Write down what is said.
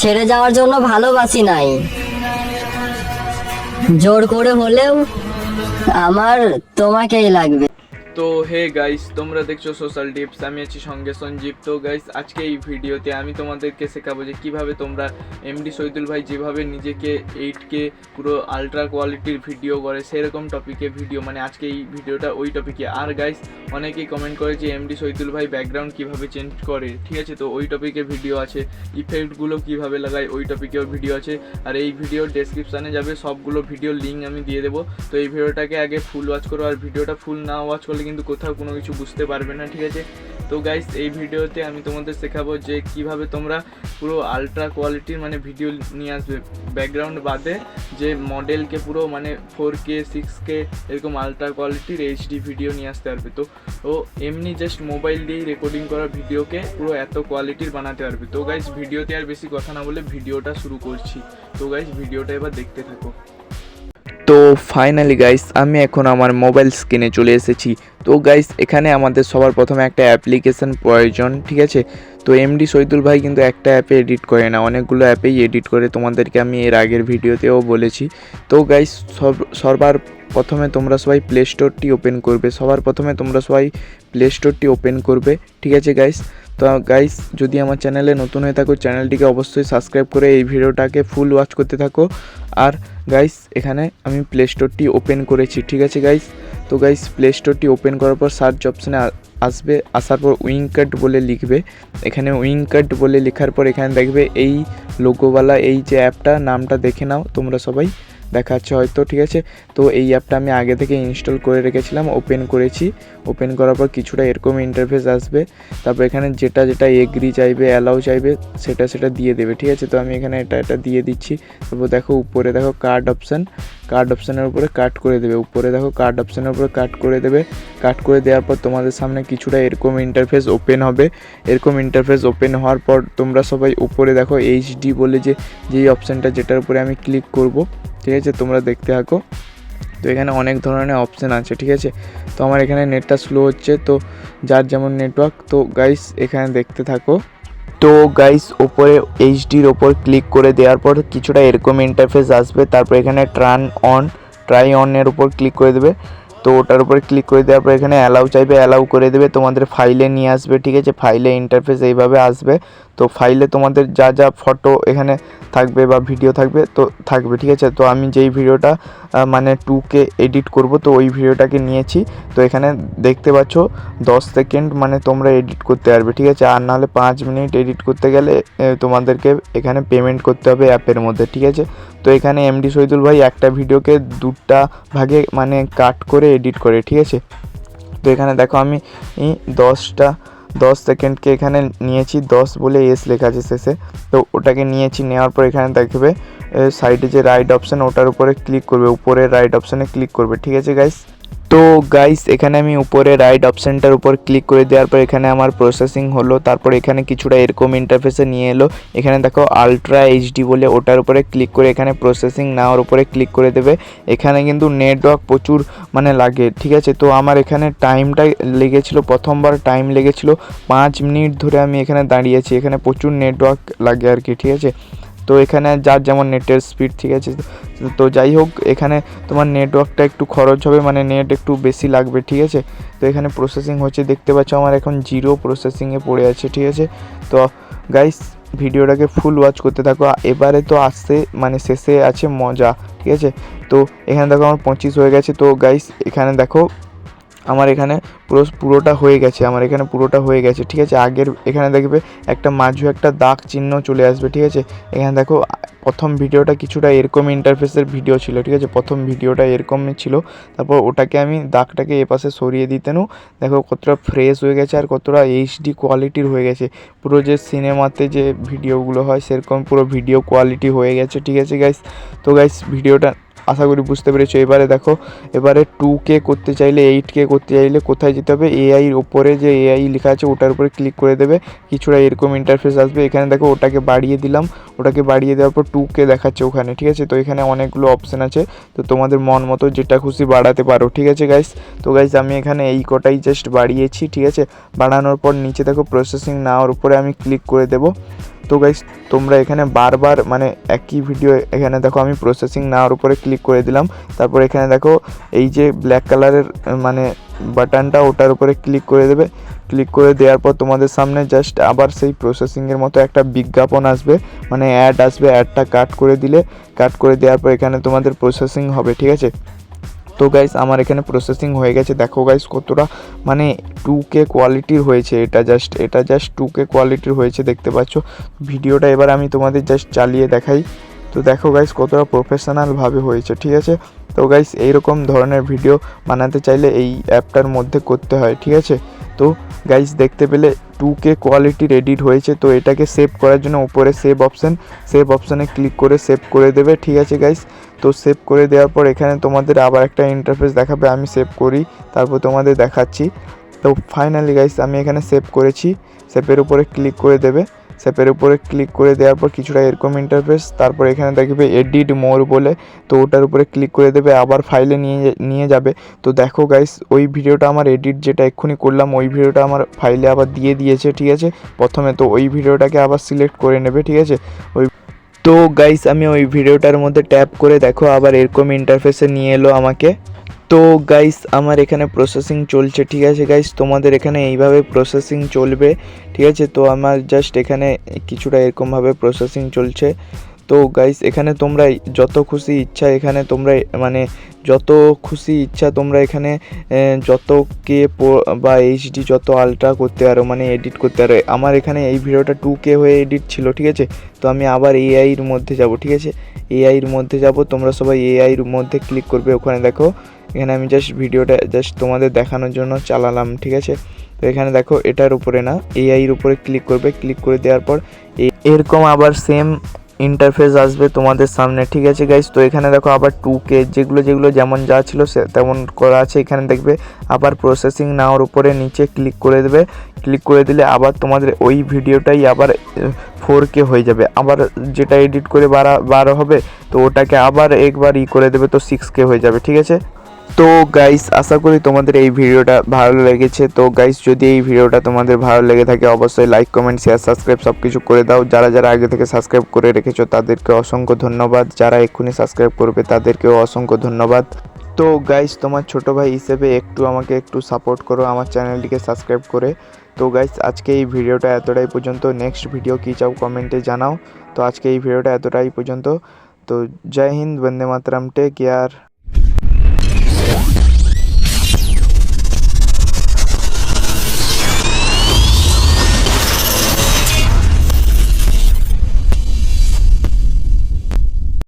ছেড়ে যাওয়ার জন্য ভালোবাসি নাই। জোর করে হলেও আমার তোমাকেই লাগবে। তো হে গাইস তোমরা দেখছ সোশ্যাল টিপস আমি আছি সঙ্গে সঞ্জীব। তো গাইস আজকে এই ভিডিওতে আমি তোমাদেরকে শেখাবো যে কীভাবে তোমরা এমডি শহীদুল ভাই যেভাবে নিজেকে এইট কে পুরো আলট্রা কোয়ালিটির ভিডিও করে, সেরকম টপিকে ভিডিও মানে আজকে এই ভিডিওটা ওই টপিকে আর গাইস অনেকেই কমেন্ট করে যে এমডি শহীদুল ভাই ব্যাকগ্রাউন্ড কীভাবে চেঞ্জ করে, ঠিক আছে? তো ওই টপিকে ভিডিও আছে ইফেক্টগুলো কীভাবে লাগায় ওই টপিকেও ভিডিও আছে। আর এই ভিডিওর ডেসক্রিপশানে যাবে সবগুলো ভিডিও লিঙ্ক আমি দিয়ে দেবো। তো এই ভিডিওটাকে আগে ফুল ওয়াচ করো, আর ভিডিওটা ফুল না ওয়াচ করলে কিন্তু কোথাও কোনো কিছু বুঝতে পারবে না, ঠিক আছে? তো গাইস এই ভিডিওতে আমি তোমাদের শেখাবো যে কীভাবে তোমরা পুরো আলট্রা কোয়ালিটির মানে ভিডিও নিয়ে আসবে। ব্যাকগ্রাউন্ড বাদে যে মডেলকে পুরো মানে ফোর কে সিক্স কে এরকম আলট্রা কোয়ালিটির এইচডি ভিডিও নিয়ে আসতে পারবে। তো ও এমনি জাস্ট মোবাইল দিয়েই রেকর্ডিং করা ভিডিওকে পুরো এত কোয়ালিটির বানাতে পারবে। তো গাইস ভিডিওতে আর বেশি কথা না বলে ভিডিওটা শুরু করছি। তো গাইস ভিডিওটা এবার দেখতে থাকো। ফাইনালি গাইস আমি এখন আমার মোবাইল স্ক্রিনে চলে এসেছি। তো গাইস এখানে আমাদের সবার প্রথমে একটা অ্যাপ্লিকেশন প্রয়োজন, ঠিক আছে? তো এমডি শহীদুল ভাই কিন্তু একটা অ্যাপে এডিট করে না। অনেকগুলো অ্যাপেই এডিট করে তোমাদেরকে আমি এর আগের ভিডিওতেও বলেছি। তো গাইস সব, সবার প্রথমে তোমরা সবাই প্লে স্টোরটি ওপেন করবে। সবার প্রথমে তোমরা সবাই প্লে স্টোরটি ওপেন করবে, ঠিক আছে গাইস তো গাইস যদি আমার চ্যানেলে নতুন হয়ে থাকো চ্যানেলটিকে অবশ্যই সাবস্ক্রাইব করে এই ভিডিওটাকে ফুল ওয়াচ করতে থাকো। আর গাইস এখানে আমি প্লে স্টোরটি ওপেন করেছি, ঠিক আছে গাইস তো গাইস প্লে স্টোরটি ওপেন করার পর সার্চ অপশানে আসবে, আসার পর উইংকাট বলে লিখবে। এখানে উইংকাট বলে লেখার পর এখানে দেখবে এই লোগোওয়ালা এই যে অ্যাপটা নামটা দেখে নাও, তোমরা সবাই। দেখাচ্ছে হয়তো, ঠিক আছে? তো এই অ্যাপটা আমি আগে থেকে ইনস্টল করে রেখেছিলাম ওপেন করেছি। ওপেন করার পর কিছুটা এরকম ইন্টারফেস আসবে। তারপর এখানে যেটা যেটা এগ্রি চাইবে অ্যালাউ চাইবে, সেটা সেটা দিয়ে দেবে, ঠিক আছে? তো আমি এখানে এটা এটা দিয়ে দিচ্ছি। তারপর দেখো উপরে দেখো কার্ড অপশান কার্ড অপশানের উপরে কাট করে দেবে। উপরে দেখো কার্ড অপশানের উপরে কাট করে দেবে। কাট করে দেওয়ার পর তোমাদের সামনে কিছুটা এরকম ইন্টারফেস ওপেন হবে। এরকম ইন্টারফেস ওপেন হওয়ার পর তোমরা সবাই উপরে দেখো এইচডি বলে যে যেই অপশানটা যেটার উপরে আমি ক্লিক করব। ঠিক আছে? তোমরা দেখতে থাকো। তো এখানে অনেক ধরনের অপশান আছে, ঠিক আছে? তো আমার এখানে নেটটা স্লো হচ্ছে, তো যার যেমন নেটওয়ার্ক তো গাইস এখানে দেখতে থাকো। তো গাইস ওপরে এইচডির ওপর ক্লিক করে দেওয়ার পর কিছুটা এরকম ইন্টারফেস আসবে। তারপর এখানে ট্রান অন ট্রাই অনের উপর ক্লিক করে দেবে। তো ওটার উপরে ক্লিক করে দেওয়ার পর এখানে অ্যালাউ চাইবে অ্যালাউ করে দেবে, তোমাদের ফাইলে নিয়ে আসবে, ঠিক আছে? ফাইলে ইন্টারফেস এইভাবে আসবে। তো ফাইলে তোমাদের যা যা ফটো এখানে থাকবে বা ভিডিও থাকবে, তো থাকবে, ঠিক আছে? তো আমি যেই ভিডিওটা মানে টু কে এডিট করব, তো ওই ভিডিওটাকে নিয়েছি। তো এখানে দেখতে পাচ্ছ, দশ সেকেন্ড মানে তোমরা এডিট করতে পারবে, ঠিক আছে? আর নাহলে পাঁচ মিনিট এডিট করতে গেলে তোমাদেরকে এখানে পেমেন্ট করতে হবে অ্যাপের মধ্যে, ঠিক আছে? তো এখানে এমডি শহীদুল ভাই একটা ভিডিওকে দুটা ভাগে মানে কাট করে এডিট করে, ঠিক আছে? তো এখানে দেখো আমি দশটা, দশ সেকেন্ডকে এখানে নিয়েছি, দশ বলে এস লেখা আছে শেষে। তো ওটাকে নিয়েছি, নেওয়ার পর এখানে দেখবে সাইডে যে রাইট অপশান ওটার উপরে ক্লিক করবে উপরে রাইট অপশানে ক্লিক করবে, ঠিক আছে গাইস তো গাইস এখানে আমি উপরে রাইট অপশানটার উপর ক্লিক করে দেওয়ার পর এখানে আমার প্রসেসিং হলো। তারপর এখানে কিছুটা এরকম ইন্টারফেসে নিয়ে এলো। এখানে দেখো আলট্রা এইচডি বলে ওটার উপরে ক্লিক করে এখানে প্রসেসিং নেওয়ার উপরে ক্লিক করে দেবে। এখানে কিন্তু নেটওয়ার্ক প্রচুর মানে লাগে, ঠিক আছে? তো আমার এখানে টাইমটা লেগেছিল, প্রথমবার টাইম লেগেছিল। পাঁচ মিনিট ধরে আমি এখানে দাঁড়িয়েছি এখানে প্রচুর নেটওয়ার্ক লাগে আর কি, ঠিক আছে? তো এখানে যার যেমন নেটের স্পিড ঠিক আছে? তো যাই হোক, এখানে তোমার নেটওয়ার্কটা একটু খরচ হবে মানে নেট একটু বেশি লাগবে, ঠিক আছে? তো এখানে প্রসেসিং হচ্ছে, দেখতে পাচ্ছ আমার এখন জিরো প্রসেসিংয়ে পড়ে আছে, ঠিক আছে? তো গাইস ভিডিওটাকে ফুল ওয়াচ করতে থাকো। এবারে তো আসতে মানে শেষে আছে মজা, ঠিক আছে? তো এখানে দেখো আমার পঁচিশ হয়ে গেছে। তো গাইস এখানে দেখো আমার এখানে পুরো, পুরোটা হয়ে গেছে, আমার এখানে পুরোটা হয়ে গেছে, ঠিক আছে? আগের, এখানে দেখবে একটা মাঝু একটা দাগ চিহ্ন চলে আসবে, ঠিক আছে? এখানে দেখো, প্রথম ভিডিওটা কিছুটা এরকম ইন্টারফেসের ভিডিও ছিল, ঠিক আছে? প্রথম ভিডিওটা এরকমই ছিল। তারপর ওটাকে আমি দাগটাকে এপাশে সরিয়ে দিতেনও দেখো, কতটা ফ্রেশ হয়ে গেছে আর কতটা এইচডি কোয়ালিটির হয়ে গেছে। পুরো যে সিনেমাতে যে ভিডিওগুলো হয়, সেরকম পুরো ভিডিও কোয়ালিটি হয়ে গেছে, ঠিক আছে গাইস তো গাইস ভিডিওটা আশা করি বুঝতে পেরেছ। এবারে দেখো, এবারে টু কে করতে চাইলে এইট কে করতে চাইলে কোথায় যেতে হবে? এআইর ওপরে যে এআই লেখা আছে, ওটার উপরে ক্লিক করে দেবে। কিছুটা এরকম ইন্টারফেস আসবে। এখানে দেখো, ওটাকে বাড়িয়ে দিলাম। ওটাকে বাড়িয়ে দেওয়ার পর টু কে দেখাচ্ছে ওখানে, ঠিক আছে? তো এখানে অনেকগুলো অপশান আছে। তো তোমাদের মন মতো যেটা খুশি বাড়াতে পারো, ঠিক আছে গাইস তো গাইস আমি এখানে এই কটাই জাস্ট বাড়িয়েছি, ঠিক আছে? বাড়ানোর পর নিচে দেখো প্রসেসিং নেওয়ার উপরে আমি ক্লিক করে দেবো। তো গাইস তোমরা এখানে বারবার মানে একই ভিডিও এখানে দেখো আমি প্রসেসিং নাওয়ার উপরে ক্লিক করে দিলাম। তারপর এখানে দেখো এই যে ব্ল্যাক কালারের মানে বাটনটা ওটার উপরে ক্লিক করে দেবে। ক্লিক করে দেওয়ার পর তোমাদের সামনে জাস্ট আবার সেই প্রসেসিংয়ের মতো একটা বিজ্ঞাপন আসবে। মানে অ্যাড আসবে অ্যাডটা কাট করে দিলে। কাট করে দেওয়ার পর এখানে তোমাদের প্রসেসিং হবে, ঠিক আছে? তো গাইস আমার এখানে প্রসেসিং হয়ে গেছে। দেখো গাইস কতটা মানে টু কে কোয়ালিটির হয়েছে। এটা জাস্ট এটা জাস্ট টু কে কোয়ালিটির হয়েছে, দেখতে পাচ্ছ। ভিডিওটা এবার আমি তোমাদের জাস্ট চালিয়ে দেখাই। তো দেখো গাইস কতটা প্রফেশনালভাবে হয়েছে, ঠিক আছে? তো গাইস এইরকম ধরনের ভিডিও বানাতে চাইলে এই অ্যাপটার মধ্যে করতে হয়, ঠিক আছে? তো গাইস দেখতে পেলে টু কে কোয়ালিটির এডিট হয়েছে, তো এটাকে সেভ করার জন্য উপরে সেভ অপশান সেভ অপশানে ক্লিক করে সেভ করে দেবে, ঠিক আছে গাইস তো সেভ করে দেওয়ার পর এখানে তোমাদের আবার একটা ইন্টারফেস দেখাবে, আমি সেভ করি, তারপর তোমাদের দেখাচ্ছি। তো ফাইনালি গাইস আমি এখানে সেভ করেছি সেভের উপরে ক্লিক করে দেবে। সেভের উপরে ক্লিক করে দেওয়ার পর কিছুটা এরকম ইন্টারফেস তারপর এখানে দেখবে এডিট মোর বলে, তো ওটার উপরে ক্লিক করে দেবে, আবার ফাইলে নিয়ে নিয়ে যাবে। তো দেখো গাইস ওই ভিডিওটা আমার এডিট যেটা এক্ষুনি করলাম, ওই ভিডিওটা আমার ফাইলে আবার দিয়ে দিয়েছে, ঠিক আছে? প্রথমে তো ওই ভিডিওটাকে আবার সিলেক্ট করে নেবে, ঠিক আছে? ওই তো গাইস আমি ওই ভিডিওটার মধ্যে ট্যাপ করে দেখো, আবার এরকম ইন্টারফেসে নিয়ে এলো আমাকে। তো গাইস আমার এখানে প্রসেসিং চলছে, ঠিক আছে গাইস তোমাদের এখানে এইভাবে প্রসেসিং চলবে, ঠিক আছে? তো আমার জাস্ট এখানে কিছুটা এরকমভাবে প্রসেসিং চলছে। তো গাইস এখানে তোমরা যত খুশি ইচ্ছা, এখানে তোমরা মানে যত খুশি ইচ্ছা তোমরা এখানে যত কে বা এইচডি যত আলট্রা করতে পারো মানে এডিট করতে পারো। আমার এখানে এই ভিডিওটা টু কে হয়ে এডিট ছিল, ঠিক আছে? তো আমি আবার এআইয়ের মধ্যে যাব, ঠিক আছে? এআইয়ের মধ্যে যাব, তোমরা সবাই এআইয়ের মধ্যে ক্লিক করবে ওখানে, দেখো। এখানে আমি জাস্ট ভিডিওটা জাস্ট তোমাদের দেখানোর জন্য চালালাম, ঠিক আছে? তো এখানে দেখো, এটার উপরে না এআইয়ের উপরে ক্লিক করবে। ক্লিক করে দেওয়ার পর এরকম আবার সেম ইন্টারফেস আসবে তোমাদের সামনে, ঠিক আছে গাইস তো এখানে দেখো আবার টু কে যেগুলো যেগুলো যেমন যা ছিল সে, তেমন করা আছে। এখানে দেখবে আবার প্রসেসিং নাওয়ার উপরে নিচে ক্লিক করে দেবে। ক্লিক করে দিলে আবার তোমাদের ওই ভিডিওটাই আবার ফোর কে হয়ে যাবে। আবার যেটা এডিট করে বাড়া বারো হবে, তো ওটাকে আবার একবার ই করে দেবে, তো সিক্স কে হয়ে যাবে, ঠিক আছে? তো গাইস আশা করি তোমাদের এই ভিডিওটা ভালো লেগেছে। তো গাইস যদি এই ভিডিওটা তোমাদের ভালো লেগে থাকে, অবশ্যই লাইক কমেন্ট শেয়ার সাবস্ক্রাইব সব কিছু করে দাও। যারা যারা আগে থেকে সাবস্ক্রাইব করে রেখেছো, তাদেরকে অসংখ্য ধন্যবাদ। যারা এক্ষুনি সাবস্ক্রাইব করবে, তাদেরকেও অসংখ্য ধন্যবাদ। তো গাইস তোমার ছোট ভাই হিসেবে একটু আমাকে একটু সাপোর্ট করো আমার চ্যানেলটিকে সাবস্ক্রাইব করে। তো গাইস আজকে এই ভিডিওটা এতটাই পর্যন্ত। নেক্সট ভিডিও কী চাও কমেন্টে জানাও। তো আজকে এই ভিডিওটা এতটাই পর্যন্ত। তো জয় হিন্দ, বন্দে মাতরম টেক কেয়ার